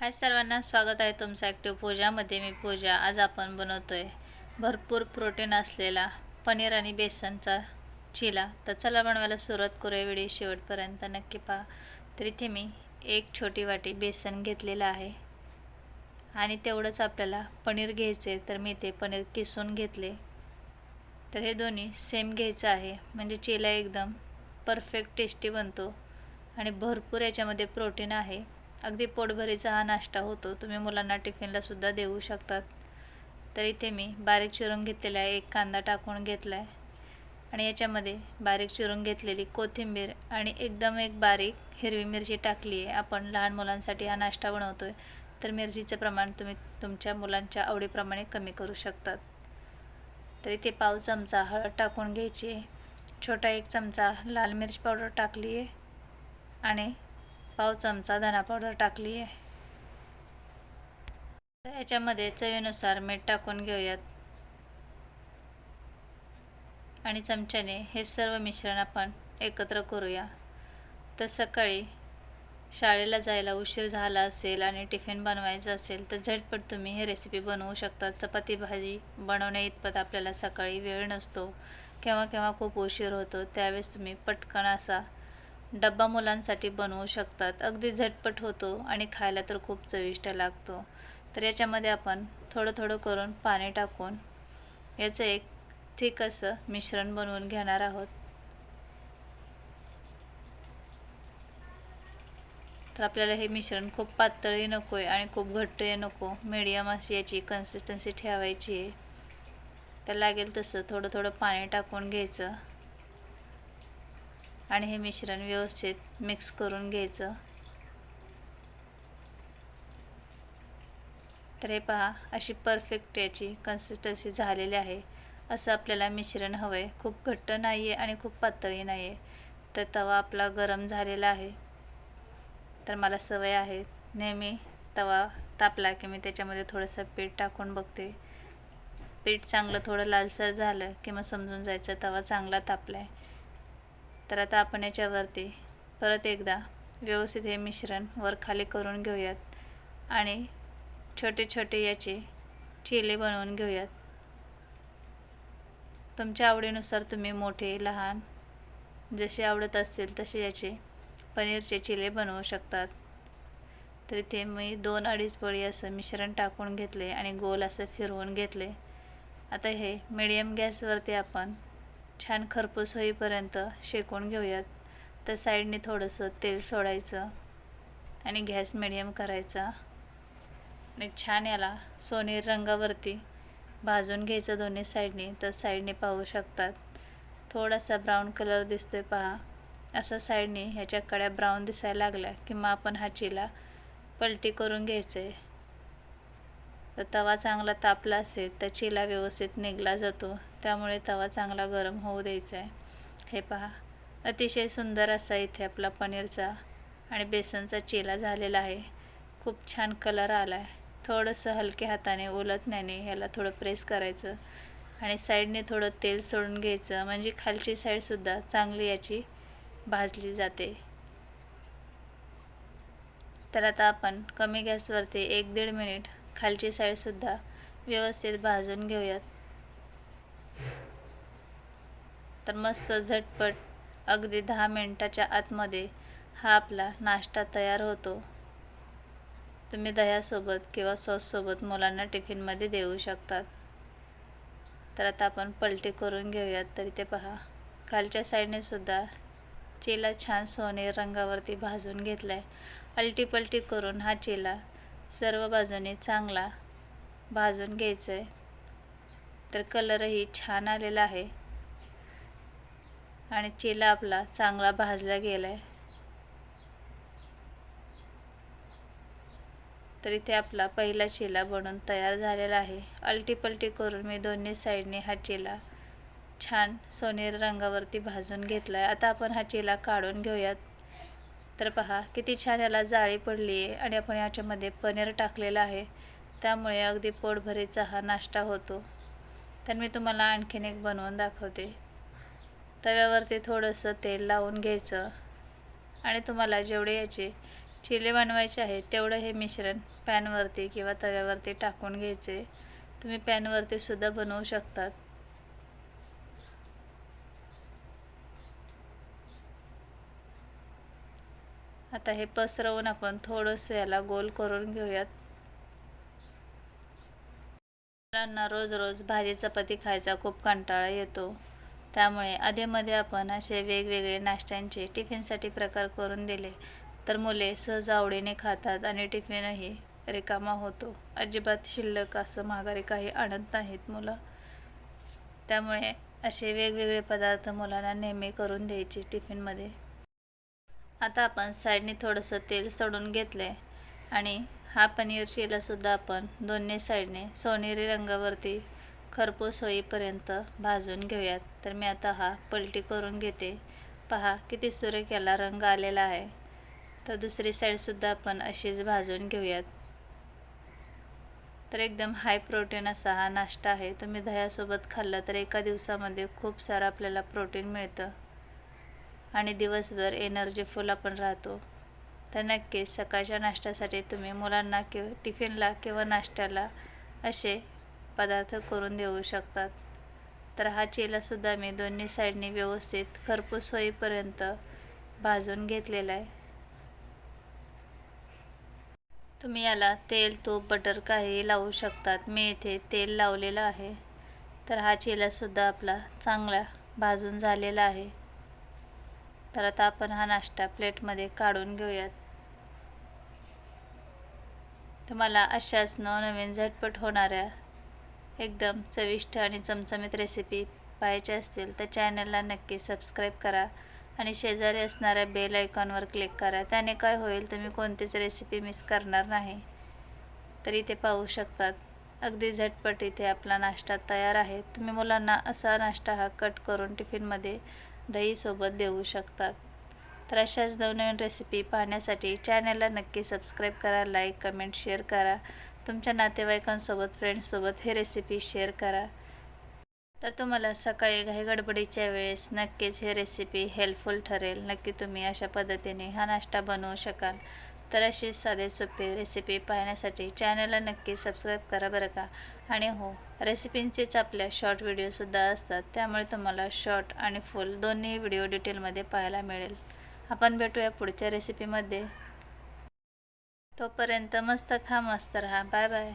हाय सर्वांना स्वागत आहे तुमचं ॲक्टिव्ह पूजामध्ये मी पूजा. आज आपण बनवतो आहे भरपूर प्रोटीन असलेला पनीर आणि बेसनचा चिला. तर चला बनवायला सुरुवात करूया व्हिडिओ शेवटपर्यंत. नक्की पहा. तर इथे मी एक छोटी वाटी बेसन घेतलेलं आहे. आणि तेवढंच आपल्याला पनीर घ्यायचे तर मी ते पनीर किसून घेतले. तर हे दोन्ही सेम घ्यायचं आहे. म्हणजे चिला एकदम परफेक्ट टेस्टी बनतो. आणि भरपूर याच्यामध्ये प्रोटीन आहे. अगदी पोटभरीचा हा नाश्ता होतो. तुम्ही मुलांना टिफिनला सुद्धा देऊ शकतात. तर इथे मी बारीक चिरून घेतलेला आहे एक कांदा टाकून घेतला आहे आणि याच्यामध्ये बारीक चिरून घेतलेली कोथिंबीर आणि एकदम एक बारीक हिरवी मिरची टाकली आहे. आपण लहान मुलांसाठी हा नाश्ता बनवतो आहे तर मिरचीचं प्रमाण तुम्ही तुमच्या मुलांच्या आवडीप्रमाणे कमी करू शकतात. तर इथे पाव चमचा हळद टाकून घ्यायची आहे. छोटा एक चमचा लाल मिरची पावडर टाकली आहे. आणि पाव चमचा धना पावडर टाकली आहे. याच्यामध्ये चवीनुसार मीठ टाकून घेऊयात. आणि चमच्याने हे सर्व मिश्रण आपण एकत्र करूया. तर सकाळी शाळेला जायला उशीर झाला असेल आणि टिफिन बनवायचं असेल तर झटपट तुम्ही हे रेसिपी बनवू शकता चपाती भाजी बनवण्या इतपत आपल्याला सकाळी वेळ नसतो. केव्हा केव्हा खूप उशीर होतो त्यावेळेस तुम्ही पटकन असा डब्बा मुलांसाठी बनवू शकतात. अगदी झटपट होतो आणि खायला तर खूप चविष्ट लागतो. तर याच्यामध्ये आपण थोडं थोडं करून पाणी टाकून याचं एक थिक असं मिश्रण बनवून घेणार आहोत. तर आपल्याला हे मिश्रण खूप पातळही नको आहे आणि खूप घट्टही नको. मीडियम अशी याची कन्सिस्टन्सी ठेवायची आहे. तर लागेल तसं थोडं थोडं पाणी टाकून घ्यायचं. आणि हे मिश्रण व्यवस्थित मिक्स करून घ्यायचं. तर हे पहा अशी परफेक्ट याची कन्सिस्टन्सी झालेली आहे. असं आपल्याला मिश्रण हवं आहे खूप घट्ट नाही आहे आणि खूप पातळी नाही आहे तर तवा आपला गरम झालेला आहे. तर मला सवय आहे. नेहमी तवा तापला की मी त्याच्यामध्ये थोडंसं पीठ टाकून बघते. पीठ चांगलं थोडं लालसर झालं की मग समजून जायचं तवा चांगला तापला आहे तर आता आपण याच्यावरती परत एकदा व्यवस्थित हे मिश्रण वर खाली करून घेऊयात आणि छोटे छोटे याचे चिले बनवून घेऊयात. तुमच्या आवडीनुसार तुम्ही मोठे लहान जसे आवडत असतील तसे याचे पनीरचे चिले बनवू शकतात. तर इथे मी दोन अडीच पळी असं मिश्रण टाकून घेतले आणि गोल असं फिरवून घेतले. आता हे मिडियम गॅसवरती आपण छान खरपूस होईपर्यंत शेकून घेऊयात. तर साईडने थोडंसं तेल सोडायचं आणि गॅस मिडियम करायचा. आणि छान याला सोनेरी रंगावरती भाजून घ्यायचं दोन्ही साईडने. तर साईडने पाहू शकतात. थोडासा ब्राऊन कलर दिसतोय पहा. असं साईडने ह्याच्या कड्या ब्राऊन दिसायला लागल्या की मग आपण हा चिला पलटी करून घ्यायचं आहे तर तवा चांगला तापला असेल तर चिला व्यवस्थित निघला जातो. त्यामुळे तवा चांगला गरम होऊ द्यायचा आहे हे पहा. अतिशय सुंदर असा इथे आपला पनीरचा आणि बेसनचा चेला झालेला आहे. खूप छान कलर आला आहे थोडंसं हलक्या हाताने ओलतण्याने ह्याला थोडं प्रेस करायचं आणि साईडने थोडं तेल सोडून घ्यायचं. म्हणजे खालची साईडसुद्धा चांगली याची भाजली जाते. तर आता आपण कमी गॅसवरती एक दीड मिनिट खालची साईडसुद्धा व्यवस्थित भाजून घेऊयात. तर मस्त झटपट अगदी दहा मिनटाच्या आतमध्ये हा आपला नाश्ता तयार होतो. तुम्ही दह्यासोबत किंवा सॉससोबत मुलांना टिफिनमध्ये देऊ शकतात. तर आता आपण पलटी करून घेऊयात तरी ते पहा. खालच्या साईडने सुद्धा चेला छान सोनेरी रंगावरती भाजून घेतला आहे अलटी पलटी करून हा चेला सर्व बाजूने चांगला भाजून घ्यायचं आहे तर कलरही छान आलेला आहे. आणि चिला आपला चांगला भाजला गेला आहे तर इथे आपला पहिला चिला बनून तयार झालेला आहे. अलटीपलटी करून मी दोन्ही साईडने हा चिला छान सोनेरी रंगावरती भाजून घेतला आहे आता आपण हा चिला काढून घेऊयात. तर पहा किती छान याला जाळी पडली आहे आणि आपण याच्यामध्ये पनीर टाकलेलं आहे. त्यामुळे अगदी पोटभरीचा हा नाश्ता होतो. तर मी तुम्हाला आणखीन एक बनवून दाखवते. तव्यावरती थोडंसं तेल लावून घ्यायचं. आणि तुम्हाला जेवढे याचे चिले बनवायचे आहे तेवढं हे मिश्रण पॅनवरती किंवा तव्यावरती टाकून घ्यायचे. तुम्ही पॅनवरती सुद्धा बनवू शकतात. आता हे पसरवून आपण थोडंसं याला गोल करून घेऊयात. मुलांना रोज रोज भाजी चपाती खायचा खूप कंटाळा येतो. त्यामुळे अधेमध्ये आपण असे वेगवेगळे नाश्त्यांचे टिफिनसाठी प्रकार करून दिले. तर मुले सहज आवडीने खातात आणि टिफिनही रिकामा होतो. अजिबात शिल्लक असं माघारी काही आणत नाहीत मुलं. त्यामुळे असे वेगवेगळे पदार्थ मुलांना नेहमी करून द्यायचे टिफिनमध्ये. आता आपण साईडने थोडंसं तेल सोडून घेतलं आहे आणि हा पनीर शिलासुद्धा आपण दोन्ही साईडने सोनेरी रंगावरती खरपूस होईपर्यंत भाजून घेऊयात. तर मी आता हा पलटी करून घेते. पहा किती सुरेख याला रंग आलेला आहे. तर दुसरी साईडसुद्धा आपण अशीच भाजून घेऊयात. तर एकदम हाय प्रोटीन असा हा नाश्ता आहे. तुम्ही दह्यासोबत खाल्लं तर एका दिवसामध्ये खूप सारं आपल्याला प्रोटीन मिळतं. आणि दिवसभर एनर्जीफुल आपण राहतो. तर नक्कीच सकाळच्या नाश्त्यासाठी तुम्ही मुलांना किंवा टिफिनला किंवा नाश्त्याला असे पदार्थ करून देऊ शकतात. तर हा चेलासुद्धा मी दोन्ही साईडनी व्यवस्थित खरपूस होईपर्यंत भाजून घेतलेला आहे. तुम्ही याला तेल तूप बटर काही लावू शकतात. मी इथे तेल लावलेलं आहे. तर हा चेलासुद्धा आपला चांगला भाजून झालेला आहे. तर आता आपण हा नाश्ता प्लेटमध्ये काढून घेऊयात. तुम्हाला अशाच नवनवीन झटपट होणाऱ्या एकदम चविष्ट आणि चमचमीत रेसिपी पाहायच्या असतील तर चॅनलला नक्की सबस्क्राईब करा आणि शेजारी असणाऱ्या बेल आयकॉनवर क्लिक करा. त्याने काय होईल तुम्ही कोणतीच रेसिपी मिस करणार नाही. तर इथे पाहू शकतात अगदी झटपट इथे आपला नाश्ता तयार आहे. तुम्ही मुलांना असा नाश्ता हा कट करून टिफिनमध्ये दहीसोबत देऊ शकतात. तर अशाच नवनवीन रेसिपी पाहण्यासाठी चॅनलला नक्की सबस्क्राईब करा लाईक कमेंट शेअर करा. तुमच्या नातेवाईकांसोबत फ्रेंड्ससोबत हे रेसिपी शेअर करा. तर तुम्हाला सकाळी घाई गडबडीच्या वेळेस नक्कीच हे रेसिपी हेल्पफुल ठरेल. नक्की तुम्ही अशा पद्धतीने हा नाश्ता बनवू शकाल. तर अशी साधे सोपे रेसिपी पाहण्यासाठी चॅनलला नक्की सबस्क्राईब करा बरं का. आणि हो रेसिपींचेच आपल्या शॉर्ट व्हिडिओसुद्धा असतात. त्यामुळे तुम्हाला शॉर्ट आणि फुल दोन्ही व्हिडिओ डिटेलमध्ये पाहायला मिळेल. आपण भेटूया पुढच्या रेसिपीमध्ये तोपर्यंत मस्त खा मस्त राहा. Bye bye.